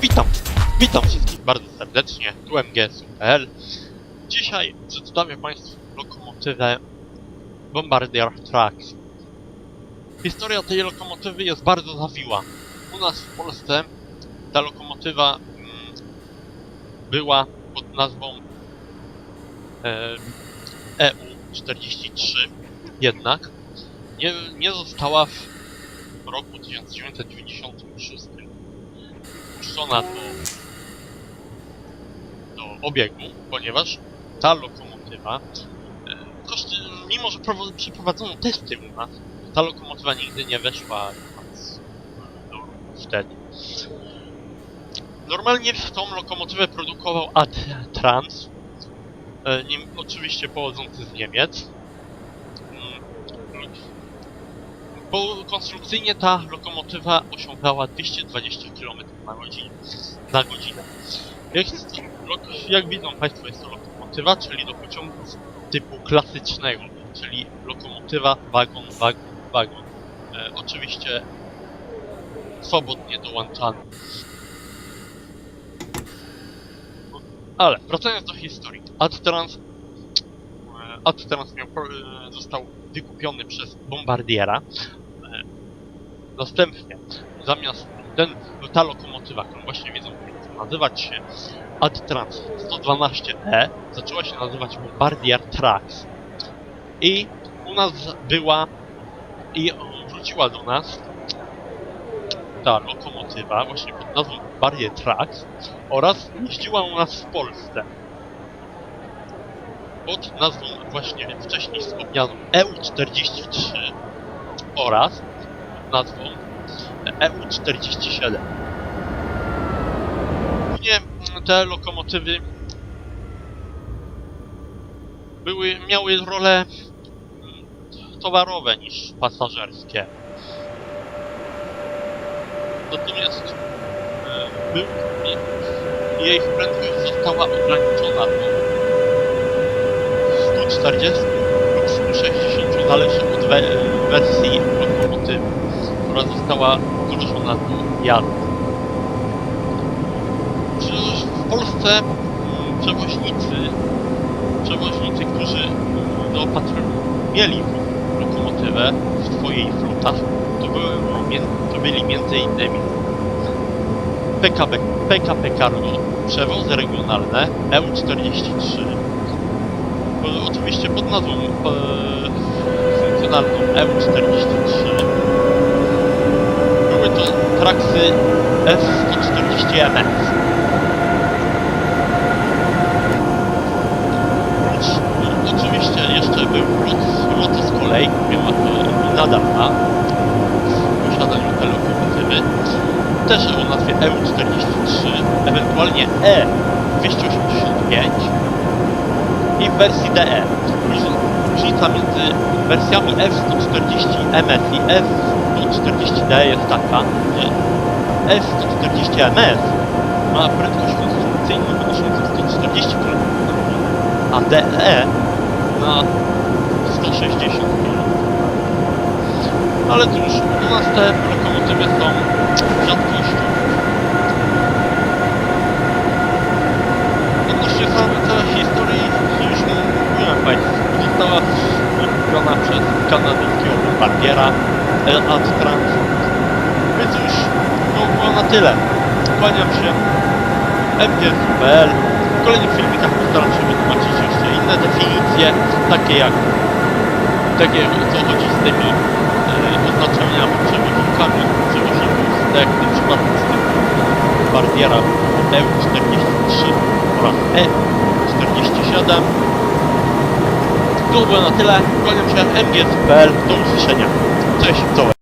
Witam. Wszystkich bardzo serdecznie, tu MGS.pl Dzisiaj przedstawię Państwu lokomotywę Bombardier Trax. Historia tej lokomotywy jest bardzo zawiła. U nas w Polsce ta lokomotywa mm, była pod nazwą e, EU-43, jednak nie, nie została w roku 1996 puszczona do, do obiegu, ponieważ ta lokomotywa, e, koszty, mimo że przeprowadzono testy u nas, ta lokomotywa nigdy nie weszła do wtedy. Normalnie tą lokomotywę produkował Ad-Trans, e, nim, oczywiście pochodzący z Niemiec. Mm, bo konstrukcyjnie ta lokomotywa osiągała 220 km na godzinę. Na godzinę. Jak, jest jak widzą Państwo, jest to lokomotywa, czyli do pociągu typu klasycznego, czyli lokomotywa, wagon, wagon, wagon. E, oczywiście swobodnie dołączany. Ale wracając do historii. Adtrans e, Adtrans miał, e, został wykupiony przez Bombardiera. E, Następnie, zamiast ten, ta lokomotywa, którą właśnie Państwo, nazywać się Adtrans 112E, zaczęła się nazywać Bombardier Trax. I u nas była i wróciła do nas ta lokomotywa właśnie pod nazwą Bombardier Trax oraz jeździła u nas w Polsce pod nazwą właśnie wcześniej wspomnianą EU43 oraz nazwą EU47. Głównie te lokomotywy były, miały role towarowe niż pasażerskie. Natomiast e, był, jej prędkość została ograniczona do 140 lub 160 zależy od we wersji lokomotywy, która została wdrożona do jazdy. Przecież w Polsce mm, przewoźnicy, przewoźnicy, którzy mm, zaopatr- mieli lokomotywę w swojej flotach, to, były, to byli m.in. PKB, PKP Cargo, przewozy regionalne, EU43, bo oczywiście pod nazwą e, funkcjonalną EU43 były to traksy S140MS. Oprócz, e, oczywiście jeszcze był lot, lot z kolei, nadal ma w posiadaniu te lokomotywy, też o nazwie EU43, ewentualnie E E285 i w wersji DE. Róż- Różnica między wersjami F140MS i F140D jest taka, że F140MS ma prędkość konstrukcyjną wynoszącą 140 km a DE ma 160 km. Ale cóż, u nas te lokomotywy są rzadkością. Odnośnie samej całej historii, już mówiłem Państwu, została wykupiona przez kanadyjskiego bombardiera El Trans. Więc już to było na tyle. Kłaniam się. MGS.pl W kolejnych filmikach postaram się wytłumaczyć jeszcze inne definicje, takie jak takie co chodzi z tymi e, oznaczeniami przewoźnikami, przewoźników, tak jak w przypadku z tym bardiera EU43 oraz E47. To było na tyle. Kłaniam się MGS.pl. Do usłyszenia. Cześć, czołem.